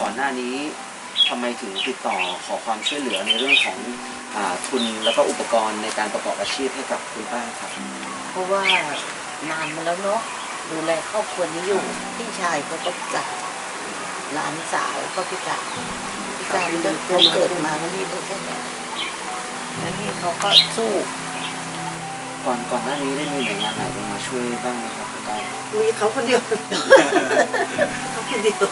ก่อนหน้านี้ทำไมถึงติดต่อขอความช่วยเหลือในเรื่องของอาทุนแล้วก็อุปกรณ์ในการประกอบอาชีพให้กับคุณป้าครับ เพราะว่านานมาแล้วเนาะดูแลครอบครัวนี้อยู่พี่ชายเขาก็พิการหลานสาวก็พิการพิการจนเขาเกิดมาแล้วนี่ได้แค่เนี้ยแล้วนี่เขาก็สู้ก่อนก่อนหน้านี้ได้มีหน่วยงานไหนลงมาช่วยบ้างไหมครับคุณป้า มีเขาคนเดียว เขาคนเดียว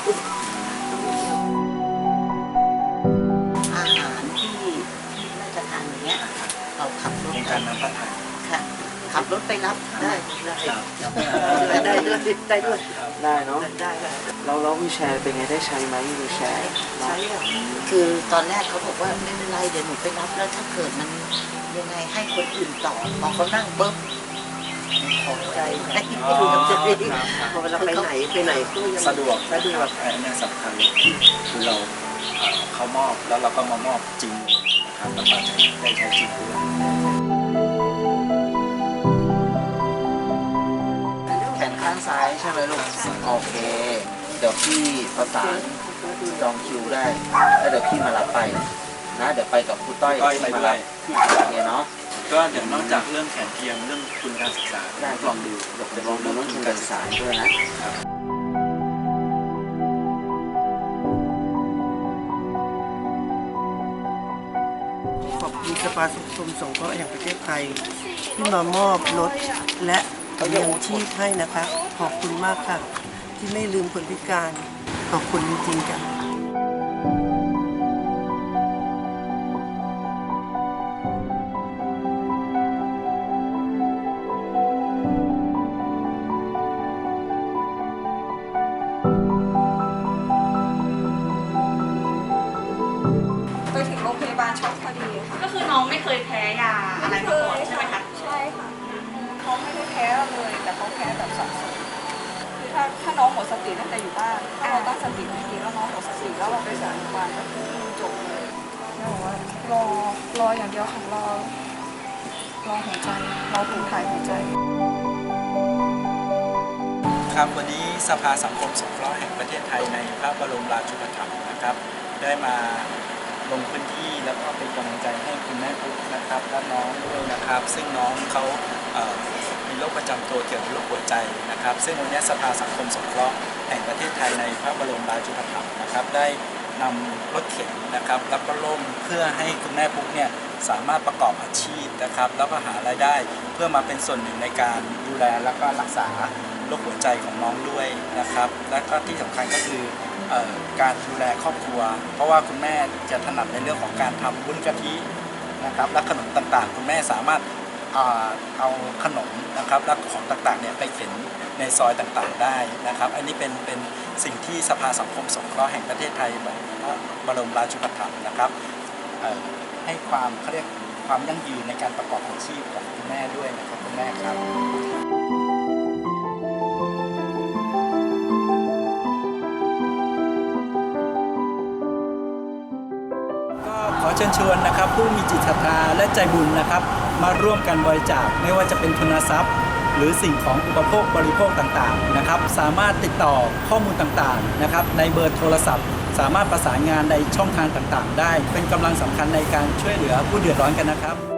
การน้ำพัฒนาค่ะขับรถไปรับได้ได้ครับได้ด้วยได้ด้วยได้เนาะได้ได้เราเราวีลแชร์เป็นไงได้ใช้ไหมวีลแชร์ใช่อะคือตอนแรกเขาบอกว่าไม่เป็นไรเดี๋ยวหนูไปรับแล้วถ้าเกิดมันยังไงให้คนอื่นต่อพอเขานั่งปุ๊บขอบใจให้ดูกับจะดีพอเวลาไปไหนไปไหนก็ยังสะดวกสะดวกอันนี้สำคัญเลยคือเราเอ่อเขามอบแล้วเราก็มามอบจริงนะครับแล้วก็ได้ใช้จริงด้วย ลูกโอเค เดี๋ยวพี่ประสานจองคิวได้ แล้วเดี๋ยวพี่มารับไปนะ เดี๋ยวไปกับครูต้อยต้อยไปมาด้วรัยบโอเคเนาะ ก็เดี๋ยวนอกจากเรื่องแขนเทียมเรื่องทุนการศึกษาได้ ลองดูเดี๋ยวจะลองดูเรื่องทุนการศึกษาด้วยนะ ขอบคุณสภาสังคมสงเคราะห์แห่งประเทศไทย ที่มามอบรถและเลี้ยงชีพให้นะคะ ขอบคุณมากค่ะ ที่ไม่ลืมคนพิการ ขอบคุณจริงๆค่ะไปถึงโรงพยาบาลช็อกพอดีค่ะ ก็คือน้องไม่เคยแพ้ยาอะไรมาก่อนใช่ไหมคะ ใช่ค่ะเขาไม่ได้แพ้เลย แต่เขาแพ้แบบสะสมคือถ้าถ้าน้องหมด สติตั้งแต่อยู่บ้านถ้าเราตั้งสติไม่ดีแล้วน้องหมดสติแล้วเราไปสานพยาบาลก็คือจบเลยแม่บอกว่ารอรออย่างเดียวค่ะรอรอหัวใจรอถูกถ่ายหัวใจ ครับวันนี้สภาสังคมสงเคราะห์แห่งประเทศไทยในพระบรมราชูปถัมภ์นะครับ ได้มาลงพื้นที่แล้วก็เป็นกำลังใจให้คุณแม่ปุ๊กนะครับและน้องด้วยนะครับ ซึ่งน้องเขา โรคประจำตัวเกี่ยวกับโรคหัวใจนะครับ ซึ่งวันนี้สภาสังคมสงเคราะห์แห่งประเทศไทยในพระบรมราชูปถัมภ์นะครับ ได้นำรถเข็นนะครับแล้วก็ล่มเพื่อให้คุณแม่ปุ๊กเนี่ยสามารถประกอบอาชีพนะครับ แล้วก็หารายได้เพื่อมาเป็นส่วนหนึ่งในการดูแลแล้วก็รักษาโรคหัวใจของน้องด้วยนะครับ และก็ที่สำคัญก็คือออการดูแลครอบครัว เพราะว่าคุณแม่จะถนัดในเรื่องของการทำวุ้นกะทินะครับและขนมต่างๆ คุณแม่สามารถเอาขนม นะครับและของต่างๆเนี่ยไปเข็นในซอยต่างๆได้นะครับ อันนี้เป็นเป็นสิ่งที่สภาสังคมสงเคราะห์แห่งประเทศไทยบรมราชูปถัมภ์นะครับให้ความเขาเรียกความยั่งยืนในการประกอบอาชีพของคุณแม่ด้วยนะครับคุณแม่ครับก็ขอเชิญชวนนะครับผู้มีจิตศรัทธาและใจบุญนะครับ มาร่วมกันบริจาคไม่ว่าจะเป็นทุนทรัพย์ หรือสิ่งของอุปโภคบริโภคต่างๆนะครับ สามารถติดต่อข้อมูลต่างๆนะครับในเบอร์โทรศัพท์ สามารถประสานงานในช่องทางต่างๆ ได้ เป็นกำลังสำคัญในการช่วยเหลือผู้เดือดร้อนกันนะครับ